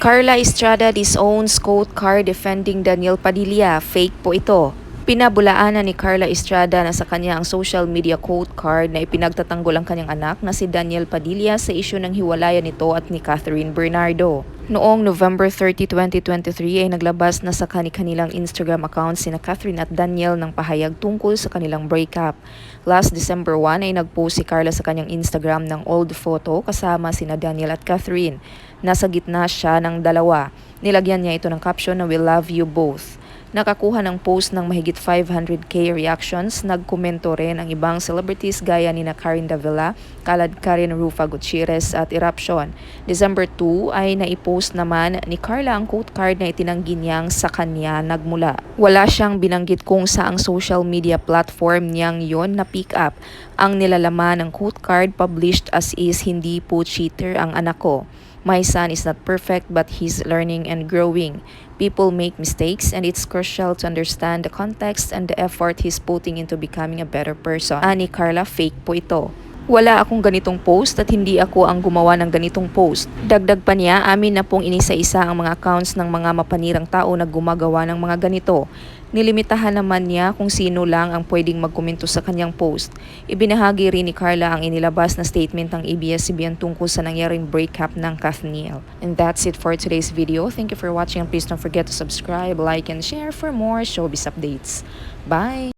Carla Estrada disowns quote car defending Daniel Padilla. Fake po ito. Pinabulaanan ni Carla Estrada na sa kanya ang social media quote card na ipinagtatanggol ang kanyang anak na si Daniel Padilla sa isyu ng hiwalayan nito at ni Catherine Bernardo. Noong November 30, 2023 ay naglabas na sa kani-kanilang Instagram account sina Catherine at Daniel ng pahayag tungkol sa kanilang breakup. Last December 1 ay nagpost si Carla sa kanyang Instagram ng old photo kasama sina Daniel at Catherine. Nasa gitna siya ng dalawa. Nilagyan niya ito ng caption na We love you both. Nakakuha ng post ng mahigit 500k reactions. Nagkomento rin ang ibang celebrities gaya ni na Karin Davila, Kalad Karin Rufa Gutierrez at Eruption. December 2 ay naipost naman ni Carla ang quote card na itinanggi niyang sa kanya nagmula. Wala siyang binanggit kung saang social media platform niyang yon na pick up. Ang nilalaman ng quote card published as is hindi po cheater ang anak ko. My son is not perfect but he's learning and growing. People make mistakes and it's crucial to understand the context and the effort he's putting into becoming a better person. Ani Carla, fake po ito. Wala akong ganitong post at hindi ako ang gumawa ng ganitong post. Dagdag pa niya, amin na pong inisa-isa ang mga accounts ng mga mapanirang tao na gumagawa ng mga ganito. Nilimitahan naman niya kung sino lang ang pwedeng magkomento sa kanyang post. Ibinahagi rin ni Carla ang inilabas na statement ng ABS-CBN tungkol sa nangyaring breakup ng Kathniel. And that's it for today's video. Thank you for watching and please don't forget to subscribe, like, and share for more showbiz updates. Bye!